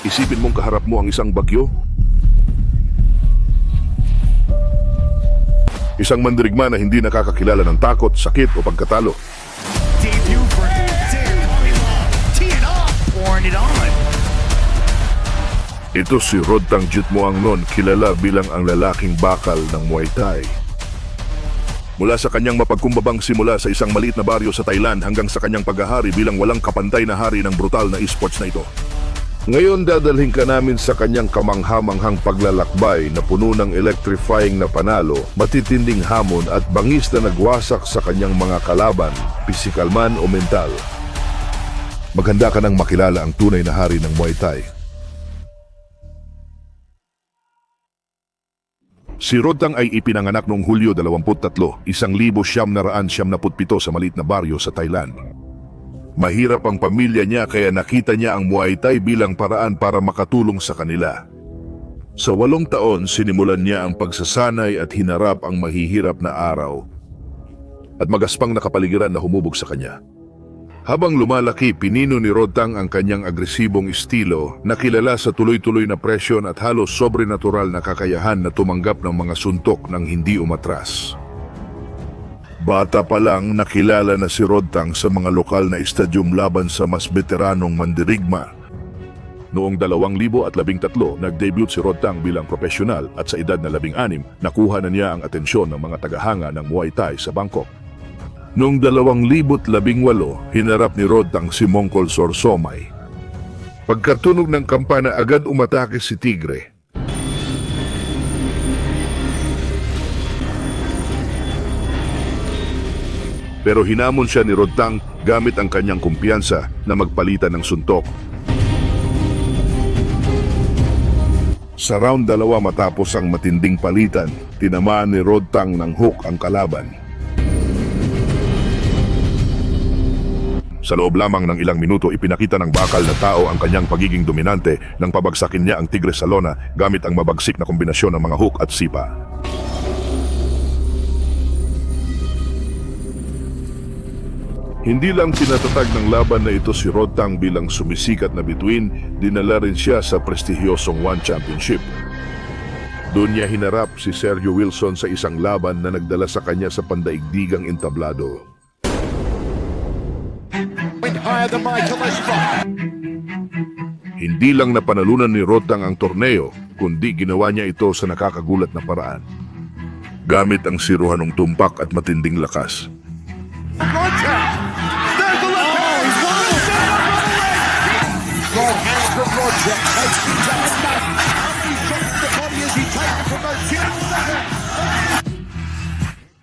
Isipin mong kaharap mo ang isang bagyo. Isang mandirigma na hindi nakakakilala ng takot, sakit o pagkatalo. Ito si Rodtang Jutmoang noon kilala bilang ang lalaking bakal ng Muay Thai. Mula sa kanyang mapagkumbabang simula sa isang maliit na baryo sa Thailand hanggang sa kanyang paghahari bilang walang kapantay na hari ng brutal na esports na ito. Ngayon dadalhin ka namin sa kanyang kamanghamanghang paglalakbay na puno ng electrifying na panalo, matitinding hamon at bangis na nagwasak sa kanyang mga kalaban, pisikal man o mental. Maganda ka nang makilala ang tunay na hari ng Muay Thai. Si Rodang ay ipinanganak noong Hulyo 23, isang libo siyam na raan siyam na putpito sa maliit na baryo sa Thailand. Mahirap ang pamilya niya kaya nakita niya ang Muay Thai bilang paraan para makatulong sa kanila. Sa walong taon, sinimulan niya ang pagsasanay at hinarap ang mahihirap na araw at magaspang na kapaligiran na humubog sa kanya. Habang lumalaki, pinino ni Rodtang ang kanyang agresibong estilo na kilala sa tuloy-tuloy na presyon at halos sobrenatural na kakayahan na tumanggap ng mga suntok ng hindi umatras. Bata pa lang nakilala na si Rodtang sa mga lokal na estadyum laban sa mas veteranong mandirigma. Noong 2013, nag-debut si Rodtang bilang profesional at sa edad na 16, nakuha na niya ang atensyon ng mga tagahanga ng Muay Thai sa Bangkok. Noong 2018, hinarap ni Rodtang si Mongkol Sorsomay. Pagkatunog ng kampana, agad umatake si Tigre. Pero hinamon siya ni Rodtang gamit ang kanyang kumpiyansa na magpalitan ng suntok. Sa round dalawa matapos ang matinding palitan, tinamaan ni Rodtang ng hook ang kalaban. Sa loob lamang ng ilang minuto, ipinakita ng bakal na tao ang kanyang pagiging dominante nang pabagsakin niya ang Tigre sa lona gamit ang mabagsik na kombinasyon ng mga hook at sipa. Hindi lang tinatatag ng laban na ito si Rodtang bilang sumisikat na bituin, dinala rin siya sa prestigyosong One Championship. Doon niya hinarap si Sergio Wilson sa isang laban na nagdala sa kanya sa pandaigdigang entablado. Hindi lang napanalunan ni Rotang ang torneo, kundi ginawa niya ito sa nakakagulat na paraan. Gamit ang siruhanong tumpak at matinding lakas. Roger.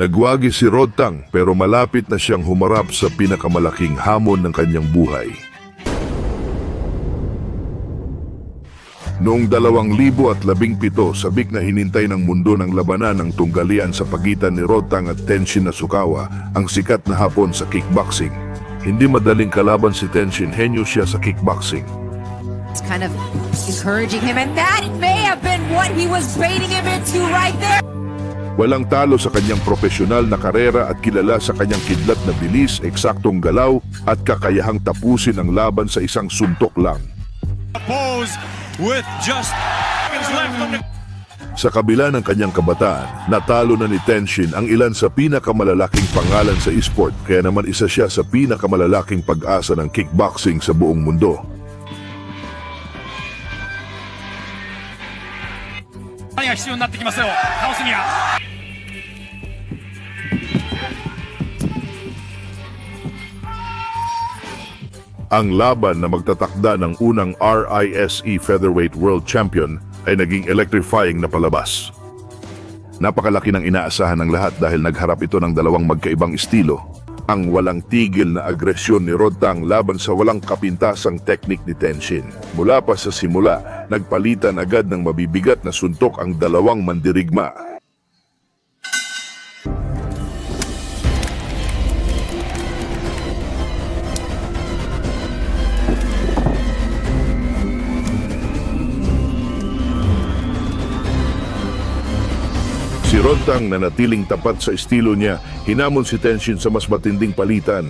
Nagwagi si Rodtang pero malapit na siyang humarap sa pinakamalaking hamon ng kanyang buhay. Noong 2017, sabik na hinintay ng mundo ng labanan ng tunggalian sa pagitan ni Rotang at Tenshin Nasukawa, ang sikat na hapon sa kickboxing. Hindi madaling kalaban si Tenshin, henyo siya sa kickboxing. It's kind of encouraging him, and that may have been what he was baiting him into right there. Walang talo sa kanyang profesional na karera at kilala sa kanyang kidlat na bilis, eksaktong galaw at kakayahang tapusin ang laban sa isang suntok lang. Pose with just seconds left on the Sa kabila ng kanyang kabataan, natalo na ni Tenshin ang ilan sa pinakamalalaking pangalan sa esport kaya naman isa siya sa pinakamalalaking pag-asa ng kickboxing sa buong mundo. Ang laban na magtatakda ng unang RISE Featherweight World Champion ay naging electrifying na palabas. Napakalaki ng inaasahan ng lahat dahil nagharap ito ng dalawang magkaibang estilo. Ang walang tigil na agresyon ni Rodtang laban sa walang kapintasang teknik ni Tenshin. Mula pa sa simula, nagpalitan agad ng mabibigat na suntok ang dalawang mandirigma. Rontang nanatiling tapat sa estilo niya, hinamon si Tenshin sa mas matinding palitan.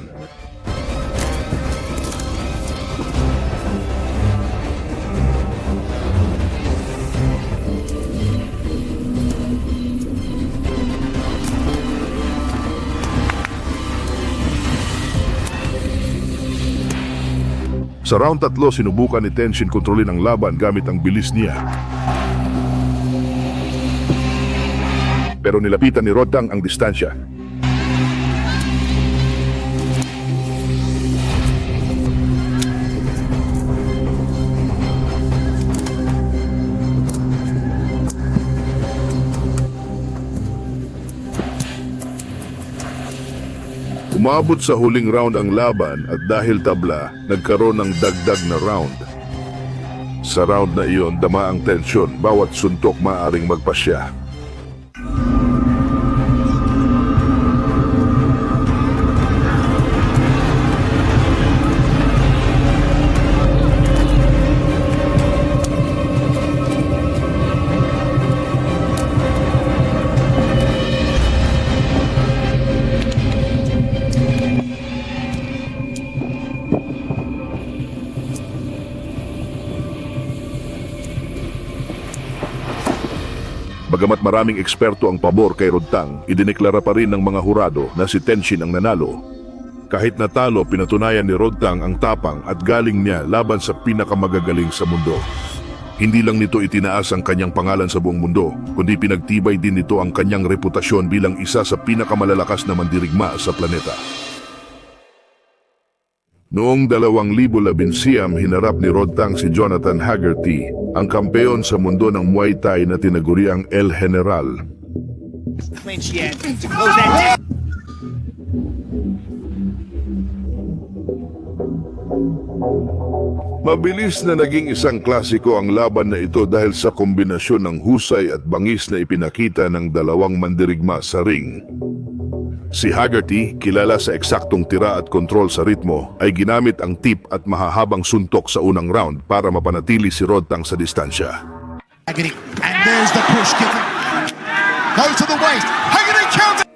Sa round tatlo, sinubukan ni Tenshin kontrolin ang laban gamit ang bilis niya. Pero nilapitan ni Rodang ang distansya. Umabot sa huling round ang laban at dahil tabla, nagkaroon ng dagdag na round. Sa round na iyon, dama ang tensyon, bawat suntok maaring magpasya. Bagamat maraming eksperto ang pabor kay Rodtang, idineklara pa rin ng mga hurado na si Tenshin ang nanalo. Kahit natalo, pinatunayan ni Rodtang ang tapang at galing niya laban sa pinakamagagaling sa mundo. Hindi lang nito itinaas ang kanyang pangalan sa buong mundo, kundi pinagtibay din nito ang kanyang reputasyon bilang isa sa pinakamalalakas na mandirigma sa planeta. Noong 2011, hinarap ni Rodtang si Jonathan Haggerty, ang kampeon sa mundo ng Muay Thai na tinaguriang El General. Mabilis na naging isang klasiko ang laban na ito dahil sa kombinasyon ng husay at bangis na ipinakita ng dalawang mandirigma sa ring. Si Haggerty, kilala sa eksaktong tira at kontrol sa ritmo, ay ginamit ang tip at mahahabang suntok sa unang round para mapanatili si Rodtang sa distansya. Haggerty. And there's the push given. Go to the waist. Haggerty counter.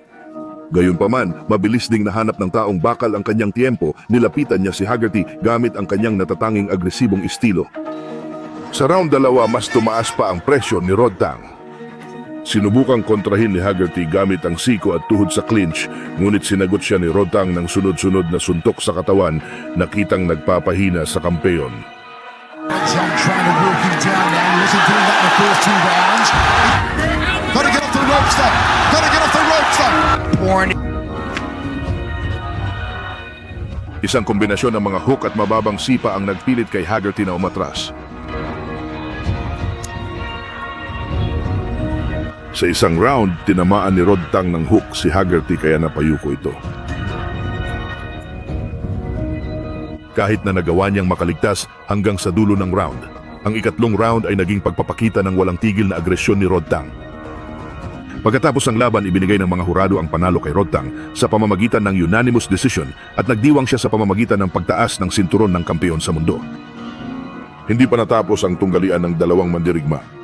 Gayunpaman, mabilis ding nahanap ng taong bakal ang kanyang tiempo, nilapitan niya si Haggerty gamit ang kanyang natatanging agresibong estilo. Sa round dalawa, mas tumaas pa ang presyo ni Rodtang. Sinubukang kontrahin ni Haggerty gamit ang siko at tuhod sa clinch, ngunit sinagot siya ni Rodtang ng sunod-sunod na suntok sa katawan na kitang nagpapahina sa kampeon. Isang kombinasyon ng mga hook at mababang sipa ang nagpilit kay Haggerty na umatras. Sa isang round, tinamaan ni Rodtang ng hook si Haggerty kaya napayuko ito. Kahit na nagawa niyang makaligtas hanggang sa dulo ng round, ang ikatlong round ay naging pagpapakita ng walang tigil na agresyon ni Rodtang. Pagkatapos ng laban, ibinigay ng mga hurado ang panalo kay Rodtang sa pamamagitan ng unanimous decision at nagdiwang siya sa pamamagitan ng pagtaas ng sinturon ng kampeon sa mundo. Hindi pa natapos ang tunggalian ng dalawang mandirigma.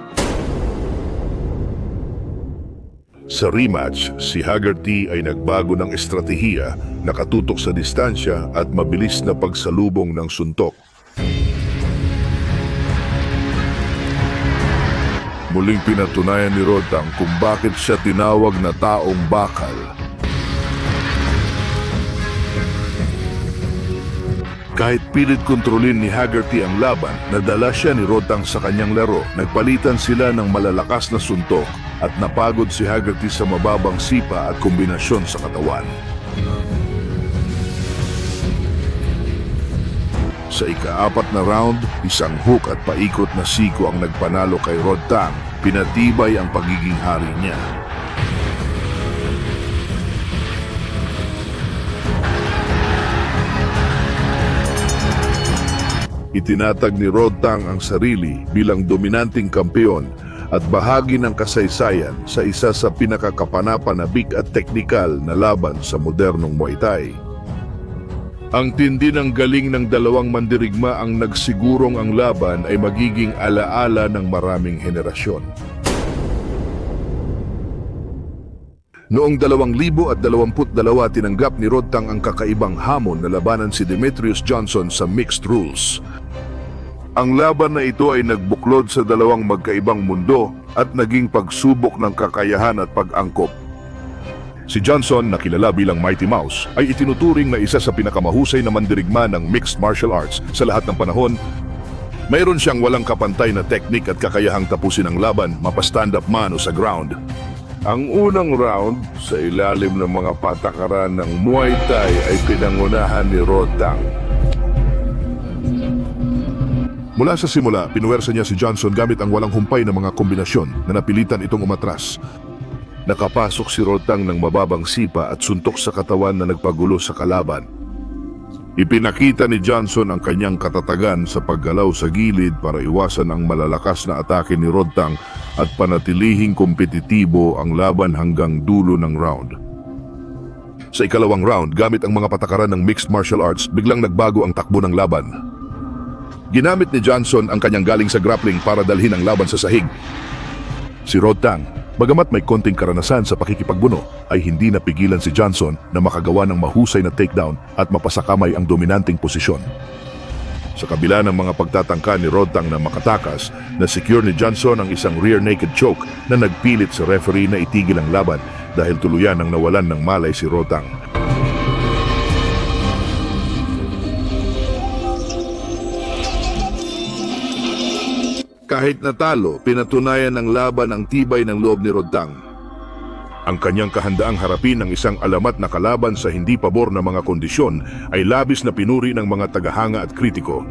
Sa rematch, si Haggerty ay nagbago ng estratehiya, nakatutok sa distansya at mabilis na pagsalubong ng suntok. Muling pinatunayan ni Rodang kung bakit siya tinawag na taong bakal. Kahit pilit kontrolin ni Haggerty ang laban, nadala siya ni Rotang sa kanyang laro. Nagpalitan sila ng malalakas na suntok at napagod si Haggerty sa mababang sipa at kombinasyon sa katawan. Sa ikaapat na round, isang hook at paikot na siko ang nagpanalo kay Rodtang. Pinatibay ang pagiging hari niya. Itinatag ni Rodtang ang sarili bilang dominanting kampeon at bahagi ng kasaysayan sa isa sa pinakakapanapanabik at teknikal na laban sa modernong Muay Thai. Ang tindi ng galing ng dalawang mandirigma ang nagsigurong ang laban ay magiging alaala ng maraming henerasyon. Noong 2022 tinanggap ni Rodtang ang kakaibang hamon na labanan si Demetrius Johnson sa mixed rules. Ang laban na ito ay nagbuklod sa dalawang magkaibang mundo at naging pagsubok ng kakayahan at pag-angkop. Si Johnson, na kilala bilang Mighty Mouse, ay itinuturing na isa sa pinakamahusay na mandirigma ng mixed martial arts sa lahat ng panahon. Mayroon siyang walang kapantay na teknik at kakayahang tapusin ang laban, mapastand up man o sa ground. Ang unang round sa ilalim ng mga patakaran ng Muay Thai ay pinangunahan ni Rotang. Mula sa simula, pinuwersa niya si Johnson gamit ang walang humpay na mga kombinasyon na napilitan itong umatras. Nakapasok si Rotang ng mababang sipa at suntok sa katawan na nagpagulo sa kalaban. Ipinakita ni Johnson ang kanyang katatagan sa paggalaw sa gilid para iwasan ang malalakas na atake ni Rodtang at panatilihing kompetitibo ang laban hanggang dulo ng round. Sa ikalawang round, gamit ang mga patakaran ng mixed martial arts, biglang nagbago ang takbo ng laban. Ginamit ni Johnson ang kanyang galing sa grappling para dalhin ang laban sa sahig. Si Rodtang, bagamat may konting karanasan sa pakikipagbuno, ay hindi napigilan si Johnson na makagawa ng mahusay na takedown at mapasakamay ang dominanting posisyon. Sa kabila ng mga pagtatangka ni Rodtang na makatakas, na-secure ni Johnson ang isang rear naked choke na nagpilit sa referee na itigil ang laban dahil tuluyan ang nawalan ng malay si Rodtang. Kahit natalo, pinatunayan ng laban ang tibay ng loob ni Rodtang. Ang kanyang kahandaang harapin ng isang alamat na kalaban sa hindi pabor na mga kondisyon ay labis na pinuri ng mga tagahanga at kritiko.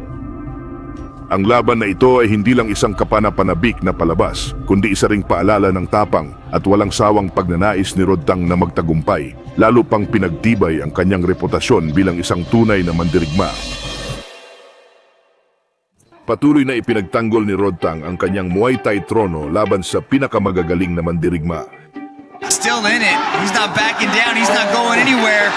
Ang laban na ito ay hindi lang isang kapanapanabik na palabas, kundi isa ring paalala ng tapang at walang sawang pagnanais ni Rodtang na magtagumpay, lalo pang pinagtibay ang kanyang reputasyon bilang isang tunay na mandirigma. Patuloy na ipinagtanggol ni Rodtang ang kanyang Muay Thai trono laban sa pinakamagagaling na mandirigma. Still in it. He's not backing down. He's not going anywhere.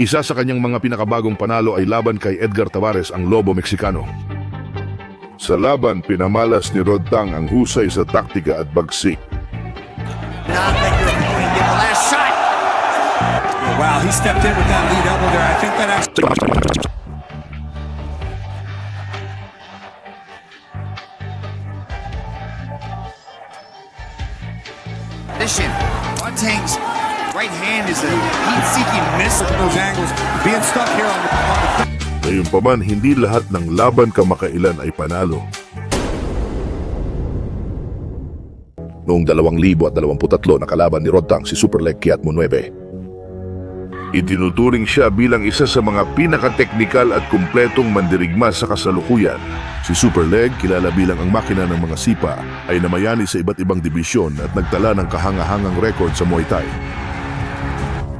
Isa sa kanyang mga pinakabagong panalo ay laban kay Edgar Tavares ang Lobo Mexicano. Sa laban, pinamalas ni Rodtang ang husay sa taktika at bagsik. Wow, he stepped in with that lead elbow there. I think that actually. Right hand is a heat-seeking missile. Those angles, being stuck here on the, on the Gayunpaman, hindi lahat ng laban kamakailan ay panalo. Noong 2023 nakalaban ni Rodtang si Superleg Kiat Munuebe. Itinuturing siya bilang isa sa mga pinakateknikal at kumpletong mandirigma sa kasalukuyan. Si Superleg, kilala bilang ang makina ng mga sipa, ay namayani sa iba't ibang dibisyon at nagtala ng kahangahangang record sa Muay Thai.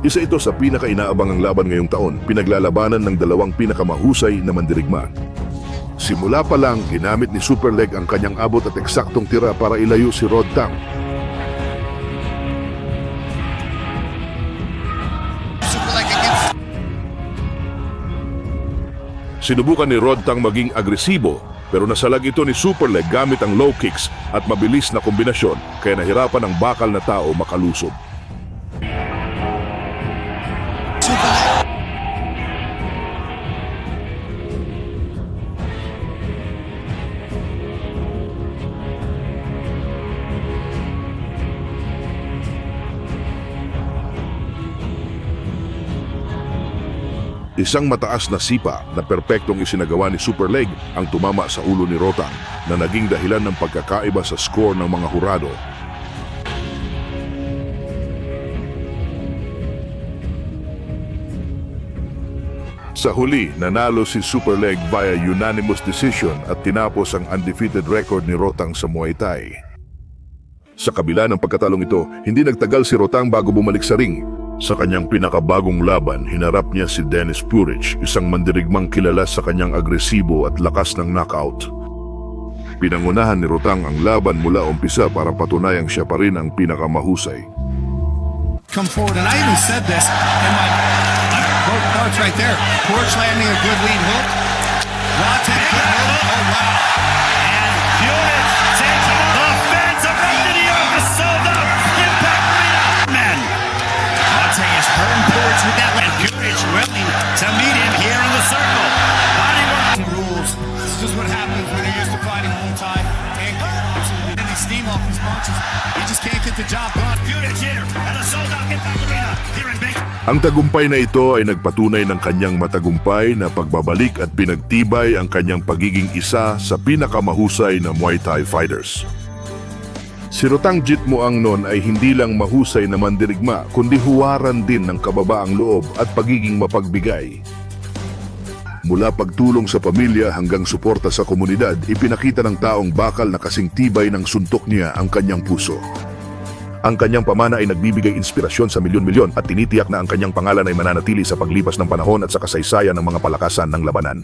Isa ito sa pinaka-inaabangang laban ngayong taon, pinaglalabanan ng dalawang pinakamahusay na mandirigma. Simula pa lang, ginamit ni Superleg ang kanyang abot at eksaktong tira para ilayo si Rod Tang. Super Sinubukan ni Rod Tang maging agresibo, pero nasalag ito ni Superleg gamit ang low kicks at mabilis na kombinasyon, kaya nahirapan ang bakal na tao makalusob. Isang mataas na sipa na perpektong isinagawa ni Superleg ang tumama sa ulo ni Rotang na naging dahilan ng pagkakaiba sa score ng mga hurado. Sa huli, nanalo si Superleg via unanimous decision at tinapos ang undefeated record ni Rotang sa Muay Thai. Sa kabila ng pagkatalong ito, hindi nagtagal si Rotang bago bumalik sa ring. Sa kanyang pinakabagong laban, hinarap niya si Dennis Purich, isang mandirigmang kilala sa kanyang agresibo at lakas ng knockout. Pinangunahan ni Rotang ang laban mula umpisa para patunayang siya pa rin ang pinakamahusay. Come forward, and I even said this in my quote notes right there. Porch landing a good lead hook. Couldn't hold it. Oh, wow. Ang tagumpay na ito ay nagpatunay ng kanyang matagumpay na pagbabalik at pinagtibay ang kanyang pagiging isa sa pinakamahusay na Muay Thai fighters. Si Rotang Jit Muang noon ay hindi lang mahusay na mandirigma kundi huwaran din ng kababaang loob at pagiging mapagbigay. Mula pagtulong sa pamilya hanggang suporta sa komunidad, ipinakita ng taong bakal na kasing tibay ng suntok niya ang kanyang puso. Ang kanyang pamana ay nagbibigay inspirasyon sa milyon-milyon at tinitiyak na ang kanyang pangalan ay mananatili sa paglipas ng panahon at sa kasaysayan ng mga palakasan ng labanan.